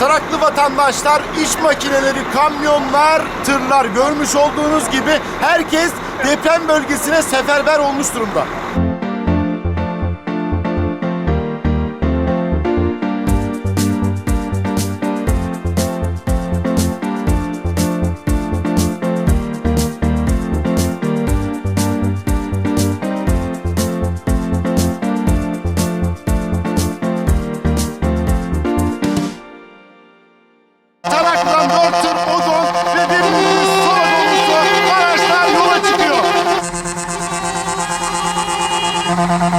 Taraklı vatandaşlar, iş makineleri, kamyonlar, tırlar görmüş olduğunuz gibi herkes deprem bölgesine seferber olmuş durumda. ¡Gracias!